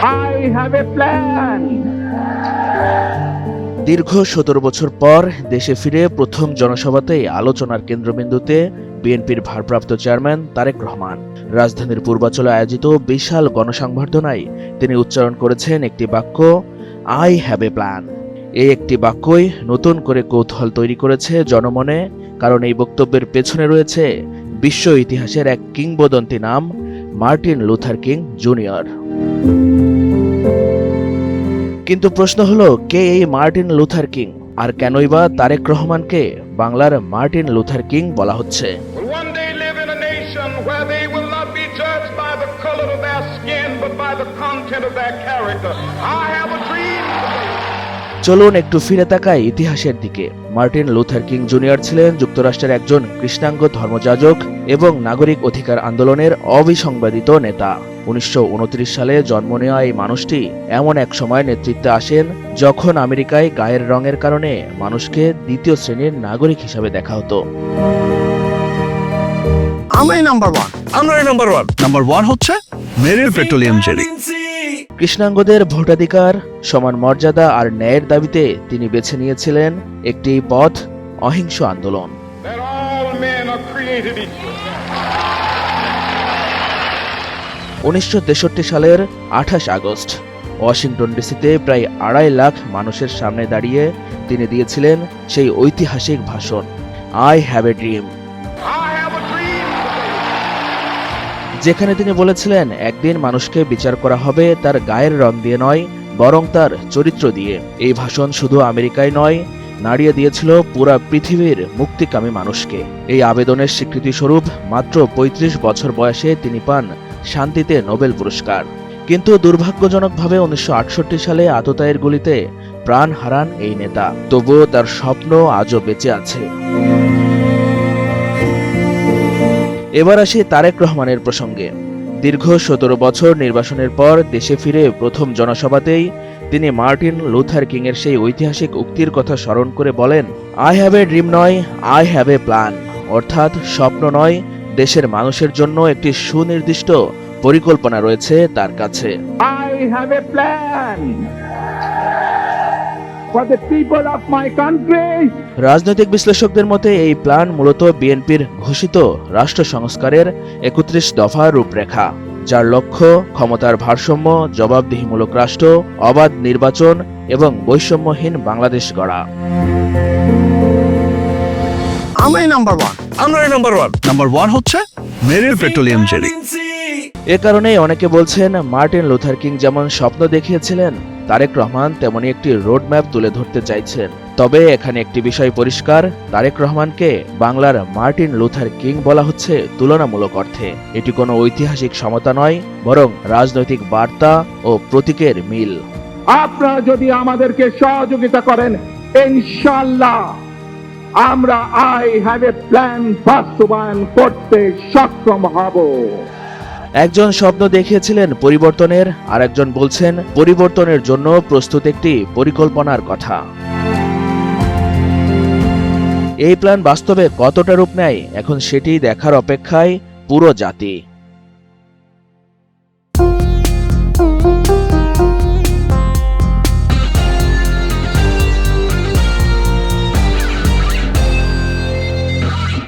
I have a plan. দীর্ঘ সতেরো বছর পর দেশে ফিরে প্রথম জনসভাতেই আলোচনার কেন্দ্রবিন্দুতে বিএনপির ভারপ্রাপ্ত চেয়ারম্যান তারেক রহমান রাজধানীর পূর্বাচলে আয়োজিত বিশাল গণসংবর্ধনায় তিনি উচ্চারণ করেছেন একটি বাক্য আই হ্যাভ এ প্ল্যান এই একটি বাক্যই নতুন করে কৌতূহল তৈরি করেছে জনমনে, কারণ এই বক্তব্যের পেছনে রয়েছে বিশ্ব ইতিহাসের এক কিংবদন্তি নাম মার্টিন লুথার কিং জুনিয়র। কিন্তু প্রশ্ন হলো, কে এই মার্টিন লুথার কিং? আর কেনই বা তারেক রহমানকে বাংলার মার্টিন লুথার কিং বলা হচ্ছে? চলুন একটু ফিরে তাকাই ইতিহাসের দিকে। মার্টিন লুথার কিং জুনিয়র ছিলেন যুক্তরাষ্ট্রের একজন কৃষ্ণাঙ্গ ধর্মযাজক এবং নাগরিক অধিকার আন্দোলনের অবিসংবাদিত নেতা। উনিশশো উনত্রিশ সালে জন্ম নেওয়া এই মানুষটি এমন এক সময় নেতৃত্বে আসেন যখন আমেরিকায় গায়ের রঙের কারণে মানুষকে দ্বিতীয় শ্রেণির নাগরিক হিসাবে দেখা হতো। আমরাই নাম্বার ওয়ান আমরাই নাম্বার ওয়ান নাম্বার ওয়ান হচ্ছে মেরিল পেট্রোলিয়াম জেলি। কৃষ্ণাঙ্গদের ভোটাধিকার সমান মর্যাদা আর ন্যায়ের দাবিতে তিনি বেছে নিয়েছিলেন একটি পথ অহিংস আন্দোলন. উনিশশো সালের আঠাশ আগস্ট ওয়াশিংটন ডিসিতে প্রায় আড়াই লাখ মানুষের সামনে দাঁড়িয়ে তিনি দিয়েছিলেন সেই ঐতিহাসিক ভাষণ আই হ্যাভ এ ড্রিম যেখানে তিনি বলেছিলেন, একদিন মানুষকে বিচার করা হবে তার গায়ের রং দিয়ে নয়, বরং তার চরিত্র দিয়ে। এই ভাষণ শুধু আমেরিকায় নয়, নাড়িয়ে দিয়েছিল পুরা পৃথিবীর মুক্তিকামী মানুষকে। এই আবেদনের স্বীকৃতিস্বরূপ মাত্র ৩৫ বছর বয়সে তিনি পান শান্তিতে নোবেল পুরস্কার। কিন্তু দুর্ভাগ্যজনকভাবে উনিশশো আটষট্টি সালে আততায়ের গুলিতে প্রাণ হারান এই নেতা। তবুও তার স্বপ্ন আজও বেঁচে আছে। এবার আসি তারেক রহমানের প্রসঙ্গে। দীর্ঘ সতেরো বছর নির্বাসনের পর দেশে ফিরে প্রথম জনসভাতেই তিনি মার্টিন লুথার কিং এর সেই ঐতিহাসিক উক্তির কথা স্মরণ করে বলেন আই হ্যাভ এ ড্রিম নয় আই হ্যাভ এ প্ল্যান অর্থাৎ স্বপ্ন নয়, দেশের মানুষের জন্য একটি সুনির্দিষ্ট পরিকল্পনা রয়েছে তার কাছে। I have a plan. For the people of my country. রাজনৈতিক বিশ্লেষকদের মতে এই প্ল্যান মূলত বিএনপির ঘোষিত রাষ্ট্র সংস্কারের একত্রিশ দফা রূপরেখা যার লক্ষ্য ক্ষমতার ভারসাম্য জবাবদিহিমূলক রাষ্ট্র অবাধ নির্বাচন এবং বৈষম্যহীন বাংলাদেশ গড়া। আমরাই নাম্বার ওয়ান আমরাই নাম্বার ওয়ান নাম্বার ওয়ান হচ্ছে মেরিল পেট্রোলিয়াম জেলি। এ কারণেই অনেকে বলছেন মার্টিন লুথার কিং যেমন স্বপ্ন দেখিয়েছিলেন, তারেক রহমান তেমনি একটি রোডম্যাপ তুলে ধরতে চাইছেন। তবে এখানে একটি বিষয় পরিষ্কার, তারেক রহমানকে বাংলার মার্টিন লুথার কিং বলা হচ্ছে তুলনামূলক অর্থে। এটি কোনো ঐতিহাসিক সমতা নয়, বরং রাজনৈতিক বার্তা ও প্রতীকের মিল। আপনারা যদি আমাদেরকে সহযোগিতা করেন ইনশাল্লাহ আমরা আই হ্যাভ এ প্ল্যান বাস্তবায়ন করতে সক্ষম হব। একজন স্বপ্ন দেখিয়েছিলেন পরিবর্তনের আর একজন বলছেন, পরিবর্তনের জন্য প্রস্তুত একটি পরিকল্পনার কথা। এই প্ল্যান বাস্তবে কতটা রূপ নেয়, এখন সেটি দেখার অপেক্ষায় পুরো জাতি।